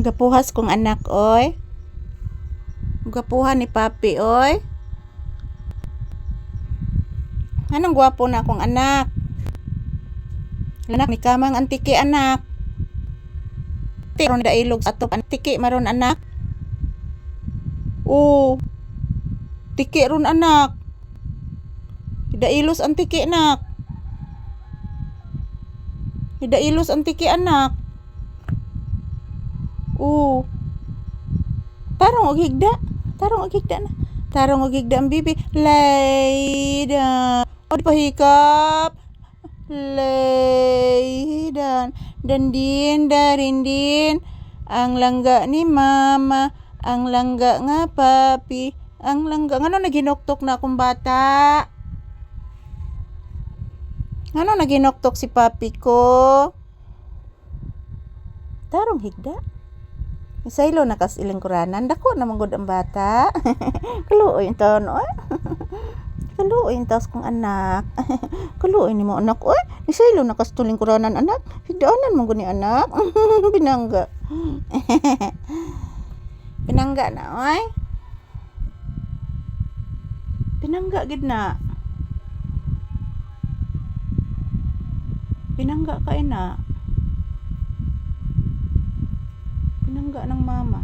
Gapuhas kong anak, oy. Gapuhan ni papi, oy. Anong gwapo na akong anak? Anak ni kamang antiki anak. Tiron da ilog atop antiki maron anak. Oo. Tiki ron anak. Ida ilos antiki anak. Ida ilos antiki anak. Oo. Tarong og higda. Tarong og higda na. Tarong og higda ang bibi. Layda. O di pahikap. Laydan. Dandin darindin. Ang langga ni mama. Ang langga nga papi. Ang langga. Ngano naginoktok na akong bata? Ngano naginoktok si papi ko? Tarong higda. Isaylo na kas ilang kuranan. Dako na manggod ang bata. Kaluoy taon, oy. Kaluoy taos kong anak. Kaluoy ni mo anak, oy. Isaylo na kas tuling kuranan, anak. Higdaanan manggod ni anak. Binangga. Binangga na, oy. Binangga gid na. Binangga ka ina. Pinangga ng mama.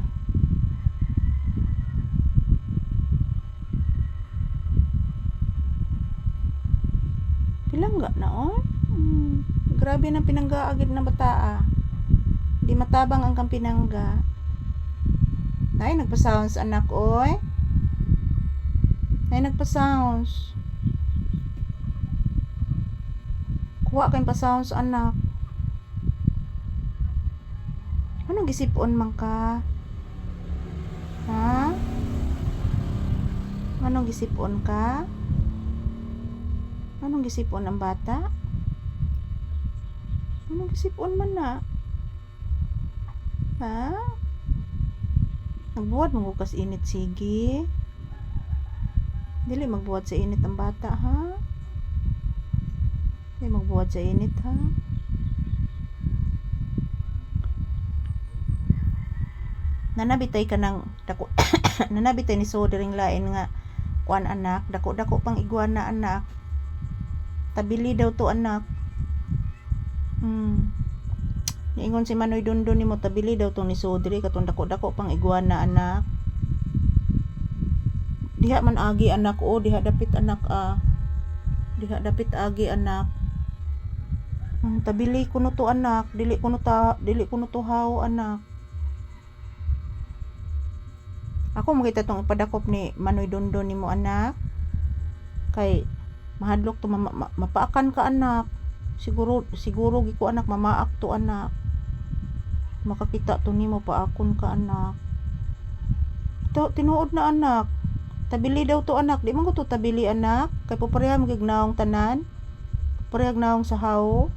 Pilangga na oh. Hmm. Grabe na pinangga agad na bata ah. Di matabang ang kang pinangga. Ay, nagpa-sounds anak oy. Ay, nagpa-sounds. Kuha kayong pa-sounds anak. Anong gisipon man ka? Ha? Anong gisipon ka? Anong gisipon ang bata? Anong gisipon man na? Ha? Nagbuhat mo kas init sige. Dili magbuhat sa init ang bata ha? Dili magbuhat sa init ha? Nanabitay ka ng dako. Nanabitay ni sodering lain nga kuan anak dako dako pang iguana anak. Tabili daw to anak. Hmm. Niingon si Manoy Dundon nimo tabili daw to ni Sodri katong dako dako pang iguana anak. Diha man agi anak o diha dapit anak ah. Diha dapit agi anak. Hmm, tabili kuno to anak. Dili kuno ta dili kuno to haw anak Ako makita tong ipadakop ni Manoy Dondon ni mo anak. Kay mahadlok to mama, ma, mapaakan ka anak. Siguro siguro giko anak mamaak to anak. Makakita to nimo paakon ka anak. To tinuod na anak. Tabili daw to anak. Di man ko to tabili anak. Kay papareha magignaong tanan. Pareha naong sa hawo.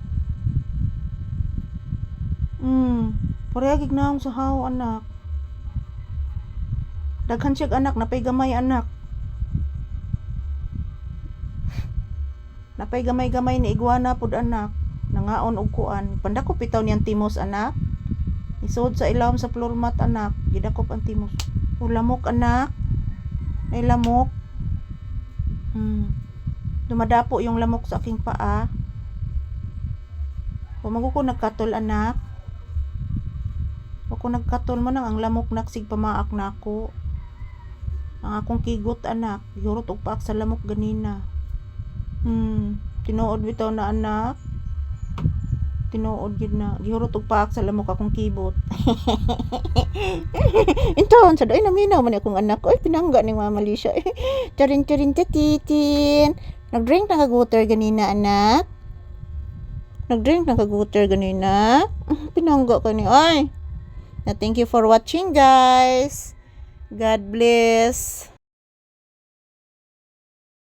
Hmm. Pareha gignaong sa hawo anak. Daghan siya anak, napay gamay anak. Napay gamay-gamay ni iguana pud anak. Nangaon og kuan. Pandakop bitaw niyang timos anak. Isod sa ilawom sa floor mat anak. Gidakop ang timos. Ulamok anak. Ay lamok. Hmm. Dumadapo yung lamok sa aking paa. Humago ko nagkatol anak. Ako nagkatol man ang lamok naksig pamaak na ako ang akong kigot anak. Gihurot og paak sa lamok ganina. Hmm tinuod bitaw na anak. Tinuod gid na. Gihurot og paak sa lamok akong kibot inton sa day naminaw man akong anak. Oy pinangga ni mama Lisha charin charin tatitin nagdrink na kaguter ganina anak. Nagdrink na kaguter ganina. Pinangga ka ni ay na thank you for watching guys God bless.